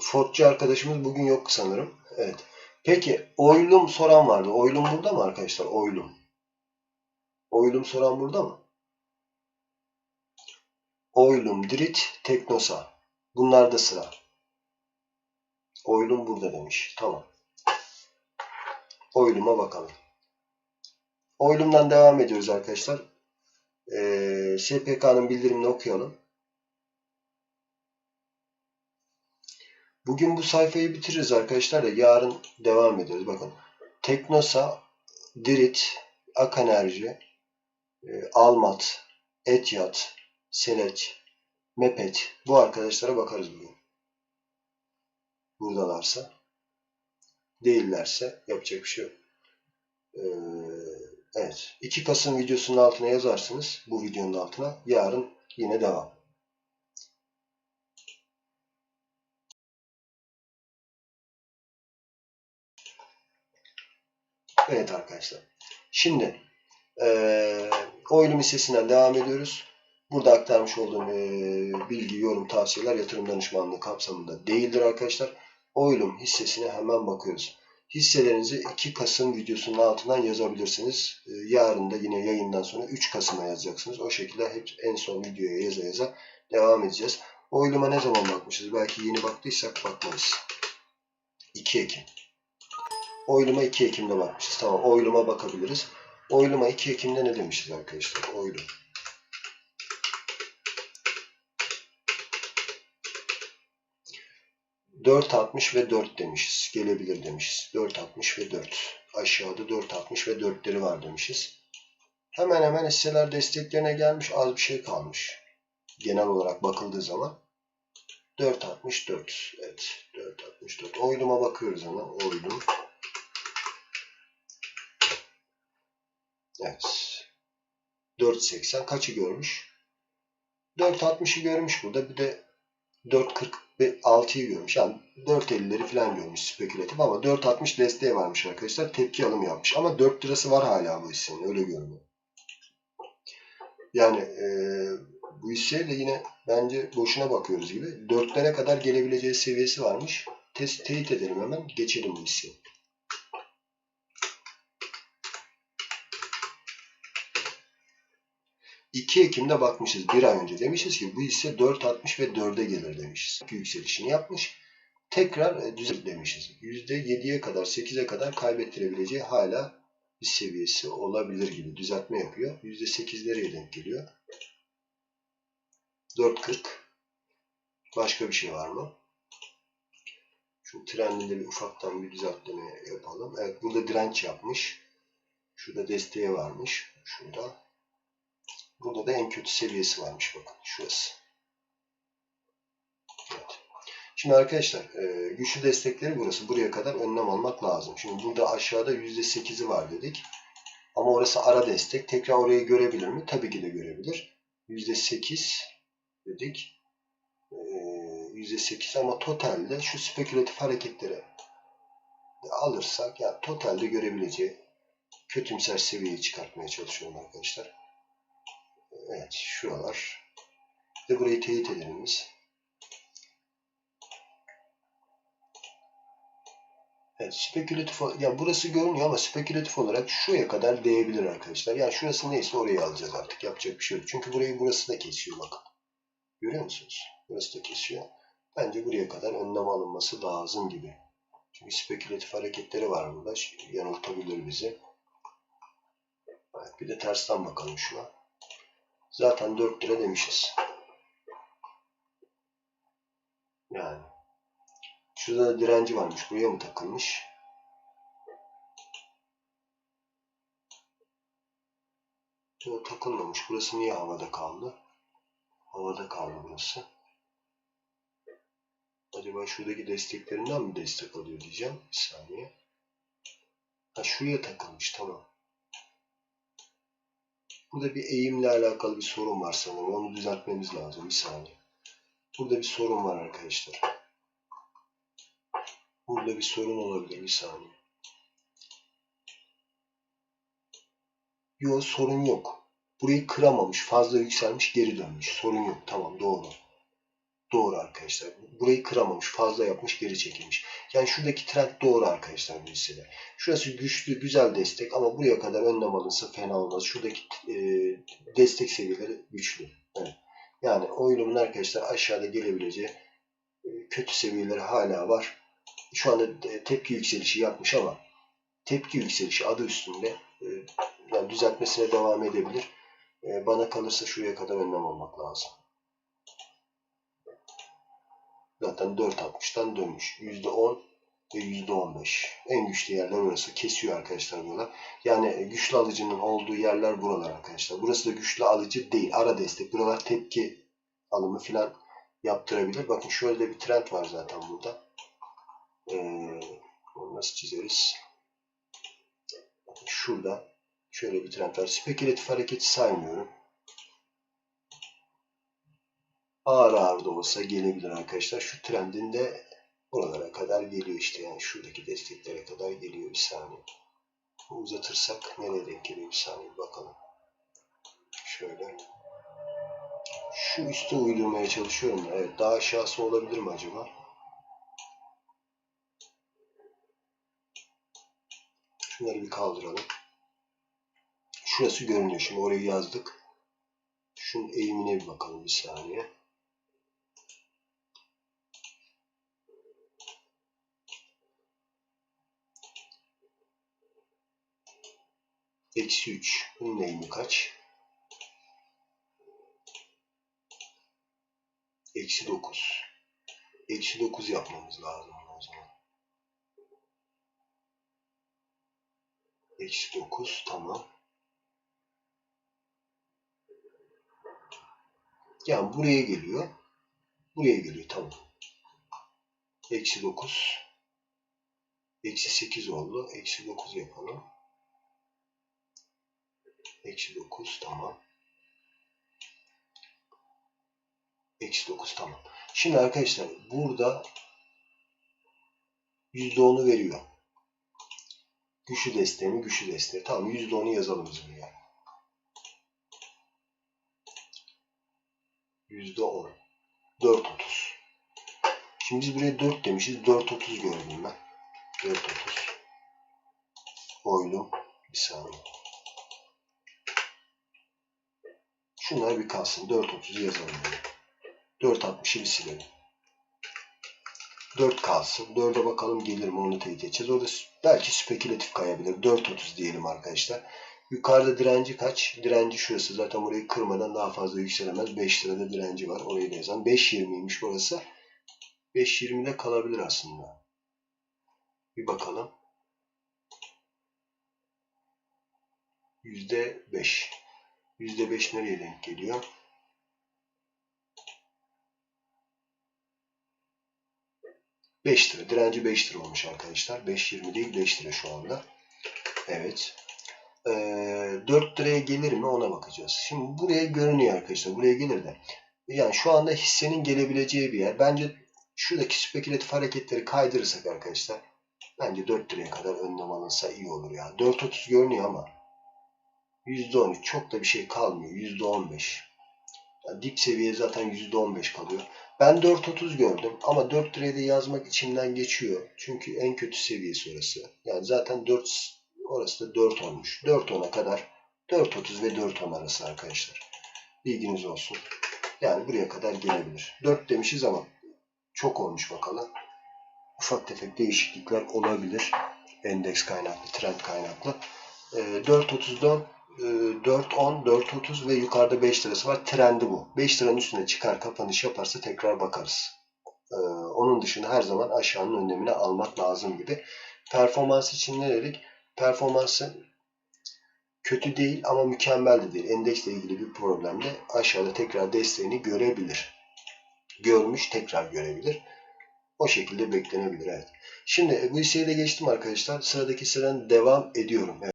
Fordçu arkadaşımız bugün yok sanırım. Evet. Peki oylum soran vardı. Oylum burada mı arkadaşlar? Oylum. Oylum soran burada mı? Oylum, Dirit, Teknosa. Bunlarda sıra. Oylum burada demiş. Tamam. Oyluma bakalım. Oylumdan devam ediyoruz arkadaşlar. Ee, SPK'nın bildirimini okuyalım. Bugün bu sayfayı bitiririz arkadaşlar da yarın devam ediyoruz. Bakın Teknosa, Dirit, Akanerji, e, Almat, Etyat, Selet, Mepet bu arkadaşlara bakarız bugün. Buradalarsa. Değillerse yapacak bir şey yok. Ee, evet. 2 Kasım videosunun altına yazarsınız. Bu videonun altına. Yarın yine devam. Evet arkadaşlar. Şimdi e, oyunun hissesinden devam ediyoruz. Burada aktarmış olduğum e, bilgi, yorum, tavsiyeler yatırım danışmanlığı kapsamında değildir arkadaşlar. Oylum hissesine hemen bakıyoruz. Hisselerinizi 2 Kasım videosunun altından yazabilirsiniz. E, yarın da yine yayından sonra 3 Kasım'a yazacaksınız. O şekilde hep en son videoya yaza yaza devam edeceğiz. Oyluma ne zaman bakmışız? Belki yeni baktıysak bakmayız. 2 Ekim. Oyluma 2 Ekim'de bakmışız. Tamam oyluma bakabiliriz. Oyluma 2 Ekim'de ne demişiz arkadaşlar? Oylum. Dört altmış ve 4 demişiz. Gelebilir demişiz. Dört altmış ve 4. Aşağıda dört altmış ve 4'leri var demişiz. Hemen hemen hisseler desteklerine gelmiş. Az bir şey kalmış. Genel olarak bakıldığı zaman. 4.64. Evet. 4.64. Oyluma bakıyoruz hemen. Oylum. Evet. 4.80 kaçı görmüş? 4.60'ı görmüş burada. Bir de 4.46'yı görmüş. Yani 4.50'leri falan görmüş spekülatif ama 4.60 desteği varmış arkadaşlar. Tepki alım yapmış. Ama 4 lirası var hala bu hissenin. Öyle görünüyor. Yani e, bu hisseye de yine bence boşuna bakıyoruz gibi. 4'lere kadar gelebileceği seviyesi varmış. Test, teyit edelim hemen. Geçelim bu hisseye. 2 Ekim'de bakmışız bir ay önce. Demişiz ki bu hisse 4.60 ve 4'e gelir demişiz. Yükselişini yapmış. Tekrar e, düzelt demişiz. %7'ye kadar 8'e kadar kaybettirebileceği hala bir seviyesi olabilir gibi düzeltme yapıyor. %8'lere denk geliyor. 4.40 Başka bir şey var mı? Şu trendinde bir ufaktan bir düzeltme yapalım. Evet burada direnç yapmış. Şurada desteği varmış. Şurada. Burada da en kötü seviyesi varmış bakın. Şurası. Evet. Şimdi arkadaşlar e, güçlü destekleri burası. Buraya kadar önlem almak lazım. Şimdi burada aşağıda %8'i var dedik. Ama orası ara destek. Tekrar orayı görebilir mi? Tabii ki de görebilir. %8 dedik. E, %8 ama totalde şu spekülatif hareketleri alırsak yani totalde görebileceği kötümser seviyeyi çıkartmaya çalışıyorum arkadaşlar. Evet şuralar. Ve burayı teyit edelim. Evet spekülatif ya burası görünüyor ama spekülatif olarak şuraya kadar değebilir arkadaşlar. Yani şurası neyse orayı alacağız artık. Yapacak bir şey yok. Çünkü burayı burası da kesiyor bakın. Görüyor musunuz? Burası da kesiyor. Bence buraya kadar önlem alınması lazım gibi. Çünkü spekülatif hareketleri var burada. Yanıltabilir bizi. Evet, bir de tersten bakalım şuna. Zaten 4 lira demişiz. Yani. Şurada da direnci varmış. Buraya mı takılmış? Şurada takılmamış. Burası niye havada kaldı? Havada kaldı burası. Acaba şuradaki desteklerinden mi destek alıyor diyeceğim. Bir saniye. Ha şuraya takılmış. Tamam. Burada bir eğimle alakalı bir sorun var sanırım. Onu düzeltmemiz lazım. Bir saniye. Burada bir sorun var arkadaşlar. Burada bir sorun olabilir. Bir saniye. Yok sorun yok. Burayı kıramamış. Fazla yükselmiş. Geri dönmüş. Sorun yok. Tamam doğru. Doğru arkadaşlar. Burayı kıramamış. Fazla yapmış. Geri çekilmiş. Yani şuradaki trend doğru arkadaşlar hissede. Şurası güçlü, güzel destek ama buraya kadar önlem alınsa fena olmaz. Şuradaki e, destek seviyeleri güçlü. Evet. Yani oylumun arkadaşlar aşağıda gelebileceği e, kötü seviyeleri hala var. Şu anda e, tepki yükselişi yapmış ama tepki yükselişi adı üstünde e, yani düzeltmesine devam edebilir. E, bana kalırsa şuraya kadar önlem almak lazım. Zaten 4.60'dan dönmüş. %10 ve %15. En güçlü yerler orası. Kesiyor arkadaşlar buralar. Yani güçlü alıcının olduğu yerler buralar arkadaşlar. Burası da güçlü alıcı değil. Ara destek. Buralar tepki alımı filan yaptırabilir. Bakın şöyle bir trend var zaten burada. Ee, nasıl çizeriz? Şurada şöyle bir trend var. Spekülatif hareketi saymıyorum. Ağır ağır da olsa gelebilir arkadaşlar. Şu trendin de kadar geliyor işte. Yani şuradaki desteklere kadar geliyor. Bir saniye. Uzatırsak nereye denk geliyor? Bir saniye bakalım. Şöyle. Şu üste uydurmaya çalışıyorum. Evet daha aşağısı olabilir mi acaba? Şunları bir kaldıralım. Şurası görünüyor. Şimdi orayı yazdık. Şunun eğimine bir bakalım bir saniye. Eksi 3. Bunun eğimi kaç? Eksi 9. Eksi 9 yapmamız lazım o zaman. Eksi 9 tamam. Yani buraya geliyor. Buraya geliyor tamam. Eksi 9. Eksi 8 oldu. Eksi 9 yapalım. Eksi 9 tamam. Eksi 9 tamam. Şimdi arkadaşlar burada %10'u veriyor. Güçlü desteğimi güçlü desteği. Tamam %10'u yazalım biz buraya. %10. 4.30. Şimdi biz buraya 4 demişiz. 4.30 gördüm ben. 4.30. Oylum. Bir saniye. Şunlar bir kalsın. 4.30'u yazalım. Böyle. 4.60'ı bir silelim. 4 kalsın. 4'e bakalım gelir mi onu teyit edeceğiz. Orada belki spekülatif kayabilir. 4.30 diyelim arkadaşlar. Yukarıda direnci kaç? Direnci şurası. Zaten burayı kırmadan daha fazla yükselemez. 5 lirada direnci var. Orayı da yazalım. 5.20'ymiş burası. 5.20'de kalabilir aslında. Bir bakalım. %5. %5 nereye denk geliyor? Beş lira. Direnci 5 lira olmuş arkadaşlar. 5.20 değil 5 lira şu anda. Evet. Ee, 4 liraya gelir mi ona bakacağız. Şimdi buraya görünüyor arkadaşlar. Buraya gelir de. Yani şu anda hissenin gelebileceği bir yer. Bence şuradaki spekülatif hareketleri kaydırırsak arkadaşlar bence 4 liraya kadar önlem alınsa iyi olur ya. 4.30 görünüyor ama %13 çok da bir şey kalmıyor. %15. Yani dip seviye zaten %15 kalıyor. Ben 4.30 gördüm ama 4 liraya yazmak içimden geçiyor. Çünkü en kötü seviyesi orası. Yani zaten 4 orası da 4 olmuş. 4.10'a kadar 4.30 ve 4.10 arası arkadaşlar. Bilginiz olsun. Yani buraya kadar gelebilir. 4 demişiz ama çok olmuş bakalım. Ufak tefek değişiklikler olabilir. Endeks kaynaklı, trend kaynaklı. E, 4.30'dan 4.10, 4.30 ve yukarıda 5 lirası var. Trendi bu. 5 liranın üstüne çıkar kapanış yaparsa tekrar bakarız. Ee, onun dışında her zaman aşağının önlemini almak lazım gibi. Performans için ne dedik? Performansı kötü değil ama mükemmel de değil. Endeksle ilgili bir problemde aşağıda tekrar desteğini görebilir. Görmüş tekrar görebilir. O şekilde beklenebilir. Evet. Şimdi bu hisseye de geçtim arkadaşlar. Sıradaki sıranın devam ediyorum. Evet.